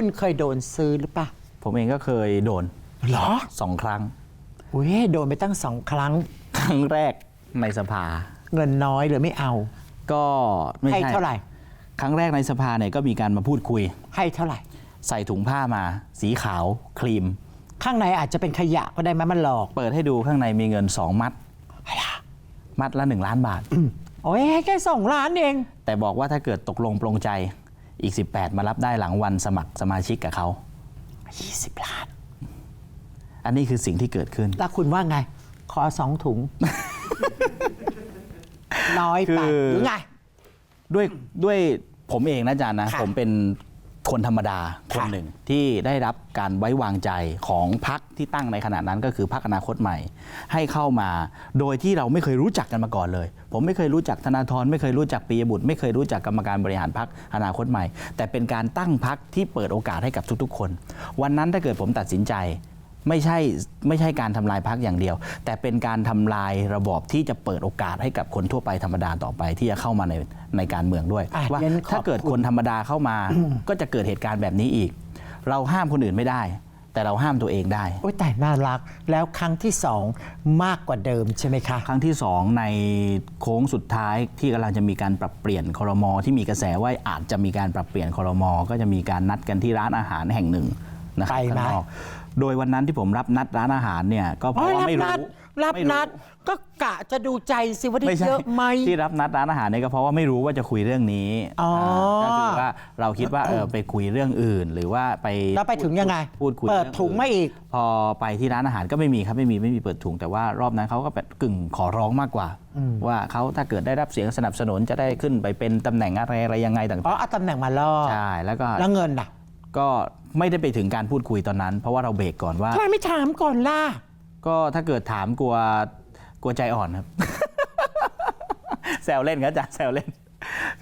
คุณเคยโดนซื้อหรือเปล่าผมเองก็เคยโดนเหรอสองครั้ง อุ้ยโดนไปตั้งสองครั้ง ครั้งแรกในสภา เงินน้อยหรือไม่เอาก็ไม่ให้ใช่เท่าไหร่ ครั้งแรกในสภาเนี่ยก็มีการมาพูดคุย ให้เท่าไหร่ ใส่ถุงผ้ามา สีขาว ครีม ข้างในอาจจะเป็นขยะก็ได้ไหมมันหลอกเปิดให้ดูข้างในมีเงิน2มัด มัดละ1ล้านบาท โอ้ยแค่สองล้านเอง แต่บอกว่าถ้าเกิดตกลงปลงใจ อีก 18 มารับได้หลังวันสมัครสมาชิกกับเขา 20 ล้าน อันนี้คือสิ่งที่เกิดขึ้น แล้วคุณว่าไง ขอสองถุง น้อยไปคือ หรือไง ด้วยด้วยผมเองนะอาจารย์นะ ค่ะผมเป็น คนธรรมดาคนค่ะหนึ่งที่ได้รับการไว้วางใจของพักที่ตั้งในขณะนั้นก็คือพักอนาคตใหม่ ให้เข้ามาโดยที่เราไม่เคยรู้จักกันมาก่อนเลย ผมไม่เคยรู้จักธนาธรไม่เคยรู้จักปียบุตร ไม่เคยรู้จักกรรมการบริหารพักอนาคตใหม่ แต่เป็นการตั้งพักที่เปิดโอกาสให้กับทุกๆ คน วันนั้นถ้าเกิดผมตัดสินใจ ไม่ใช่ไม่ใช่การทำลายพักอย่างเดียว แต่เป็นการทำลายระบอบที่จะเปิดโอกาสให้กับคนทั่วไปธรรมดาต่อไปที่จะเข้ามาในในการเมืองด้วยอะว่างั้นขอบถ้าเกิดคุณคนธรรมดาเข้ามาก็จะเกิดเหตุการณ์แบบนี้อีก เราห้ามคนอื่นไม่ได้แต่เราห้ามตัวเองได้ โอ้ยแต่น่ารัก แล้วครั้งที่สองมากกว่าเดิมใช่ไหมคะ ครั้งที่2ในโค้งสุดท้ายที่กำลังจะมีการปรับเปลี่ยนครมที่มีกระแสว่าอาจจะมีการปรับเปลี่ยนครมก็จะมีการนัดกันที่ร้านอาหารแห่งหนึ่ง นะครับไปไหม ข้างนอกโดยวันนั้นที่ผมรับนัดร้านอาหารเนี่ยก็เพอ๋อราะว่ารับไม่นัรู้ดรับไม่รู้ นัดก็กะจะดูใจสิว่าได้ไม่ใช่เยอะไหม ที่รับนัดร้านอาหารเนี่ยก็เพราะว่าไม่รู้ว่าจะคุยเรื่องนี้อ๋ออ่าก็คือว่าเราคิดว่าเออไปคุยเรื่องอื่น หรือว่าไปแล้วไปถึงยังไงพูดคุยเปิดรื่องถุงมาอีก พอไปที่ร้านอาหารก็ไม่มีครับไม่มีไม่มีเปิดถุงแต่ว่ารอบนั้นเขาก็แบบกึ่งขอร้องมากกว่า ว่าเขาถ้าเกิดได้รับเสียงสนับสนุนจะได้ขึ้นไปเป็นตำแหน่งอะไรอะไรยังไงต่างอ๋อเอาตำแหน่งมาล่อๆใช่แล้วก็ แล้วเงินน่ะ ก็ไม่ได้ไปถึงการพูดคุยตอนนั้น เพราะว่าเราเบรกก่อนว่า ทำไมไม่ถามก่อนล่ะ ก็ถ้าเกิดถามกลัวกลัวใจอ่อนครับ แซวเล่นครับอาจารย์แซวเล่น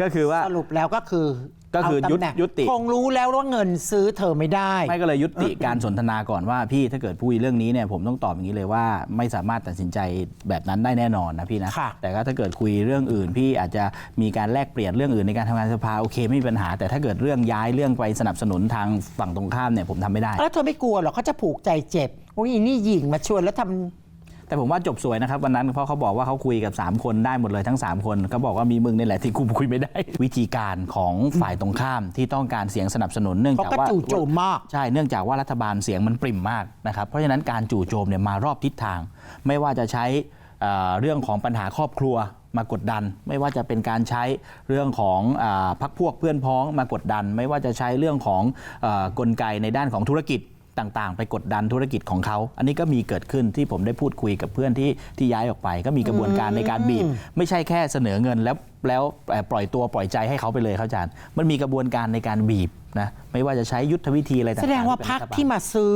ก็คือว่า สรุปแล้วก็คือ ก็คือเอาตำแหน่งยุติ คงรู้แล้วว่าเงินซื้อเธอไม่ได้ ไม่ก็เลยยุติการสนทนาก่อนว่าพี่ถ้าเกิดพูดเรื่องนี้เนี่ยผมต้องตอบอย่างนี้เลยว่าไม่สามารถตัดสินใจแบบนั้นได้แน่นอนนะพี่นะ ค่ะแต่ก็ถ้าเกิดคุยเรื่องอื่น พี่อาจจะมีการแลกเปลี่ยนเรื่องอื่นในการทำงานสภาโอเคไม่มีปัญหา แต่ถ้าเกิดเรื่องย้ายเรื่องไปสนับสนุนทางฝั่งตรงข้ามเนี่ยผมทำไม่ได้ แล้วเธอไม่กลัวหรอกเขาจะผูกใจเจ็บโอ้ยอีนี่หญิงมาชวนแล้วทำ แต่ผมว่าจบสวยนะครับวันนั้นเพราะเขาบอกว่าเขาคุยกับ 3 คนได้หมดเลยทั้ง 3 คนเขาบอกว่ามีมึงนี่แหละที่คุมคุยไม่ได้ วิธีการของฝ่ายตรงข้ามที่ต้องการเสียงสนับสนุนเนื่องเขาจากก็ว่าจู่โจมมากใช่เนื่องจากว่ารัฐบาลเสียงมันปริ่มมากนะครับเพราะฉะนั้นการจู่โจมเนี่ยมารอบทิศทาง ไม่ว่าจะใช้เอ่อเรื่องของปัญหาครอบครัวมากดดัน ไม่ว่าจะเป็นการใช้เรื่องของอาพักพวกเพื่อนพ้องมากดดัน ไม่ว่าจะใช้เรื่องของเออกลไกในด้านของธุรกิจ ต่างๆ ไปกดดันธุรกิจของเขา อันนี้ก็มีเกิดขึ้นที่ผมได้พูดคุยกับเพื่อนที่ที่ย้ายออกไป ก็มีกระบวนการในการบีบ ไม่ใช่แค่เสนอเงินแล้วแล้วเอ่อปล่อยตัวปล่อยใจให้เขาไปเลยครับอาจารย์ มันมีกระบวนการในการบีบนะไม่ว่าจะใช้ยุทธวิธีอะไรต่างๆแสดงว่าเป็นพักรัฐบลที่มาซื้อ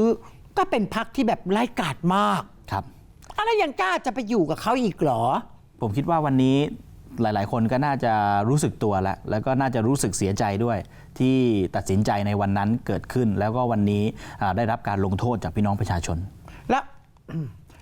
ก็เป็นพักที่แบบไร้กาดมากครับอะไรยังกล้าจะไปอยู่กับเขาอีกเหรอ ผมคิดว่าวันนี้ หลาย ๆ คนก็น่าจะรู้สึกตัวแล้ว แล้วก็น่าจะรู้สึกเสียใจด้วย ที่ตัดสินใจในวันนั้นเกิดขึ้น แล้วก็วันนี้ได้รับการลงโทษจากพี่น้องประชาชน แล้ว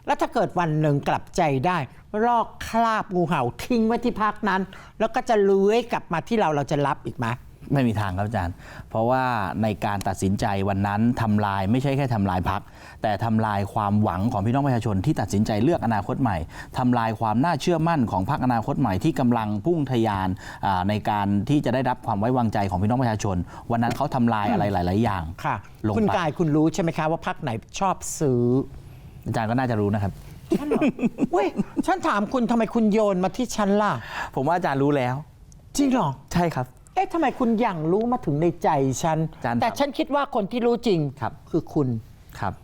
แล้วถ้าเกิดวันหนึ่งกลับใจได้ลอกคราบงูเห่าทิ้งไว้ที่พักนั้น แล้วก็จะเลื้อยกลับมาที่เราเราจะรับอีกไหม ไม่มีทางครับอาจารย์ เพราะว่าในการตัดสินใจวันนั้นทำลายไม่ใช่แค่ทำลายพัก แต่ทำลายความหวังของพี่น้องประชาชนที่ตัดสินใจเลือกอนาคตใหม่ทำลายความน่าเชื่อมั่นของพรรคอนาคตใหม่ที่กำลังพุ่งทะยานอ่าในการที่จะได้รับความไว้วางใจของพี่น้องประชาชชนวันนั้นเขาทำลายอะไรหลาย ๆ อย่างค่ะลงคุณไปกายคุณรู้ใช่ไหมคะว่าพักไหนชอบซื้อ อาจารย์ก็น่าจะรู้นะครับฉันเหรอเว้ยฉันถามคุณทำไมคุณโยนมาที่ฉันล่ะ ผมว่าอาจารย์รู้แล้ว จริงเหรอ ใช่ครับ เอ๊ะทำไมคุณอย่างรู้มาถึงในใจฉัน อาจารย์แต่ครับ ฉันคิดว่าคนที่รู้จริงครับคือคุณ ครับ